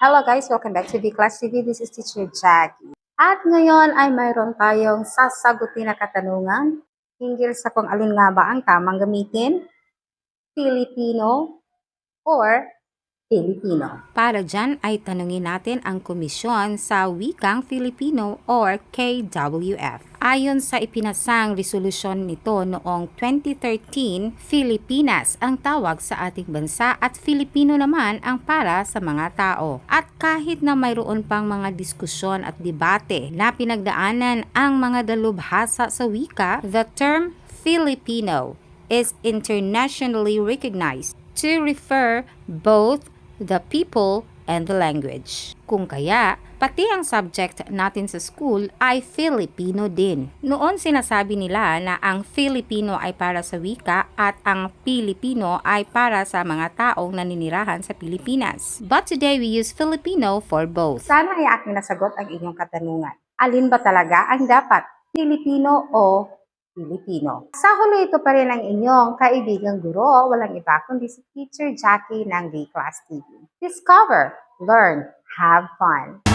Hello guys, welcome back to V-Class TV. This is Teacher Jackie. At ngayon ay mayroon tayong sasagutin na katanungan hinggil sa kung alin nga ba ang tamang gamitin, Filipino or Filipino. Para dyan ay tanungin natin ang komisyon sa wikang Filipino or KWF. Ayon sa ipinasang resolusyon nito noong 2013, Filipinas ang tawag sa ating bansa at Filipino naman ang para sa mga tao. At kahit na mayroon pang mga diskusyon at debate na pinagdaanan ang mga dalubhasa sa wika, the term Filipino is internationally recognized to refer both the people and the language. Kung kaya, pati ang subject natin sa school ay Filipino din. Noon sinasabi nila na ang Filipino ay para sa wika at ang Pilipino ay para sa mga taong naninirahan sa Pilipinas. But today we use Filipino for both. Sana ay aking nasagot ang inyong katanungan. Alin ba talaga ang dapat? Filipino o Filipino? Sa huli ito pa rin ang inyong kaibigang guro, walang iba kundi si Teacher Jackie ng V-Class TV. Discover, learn, have fun.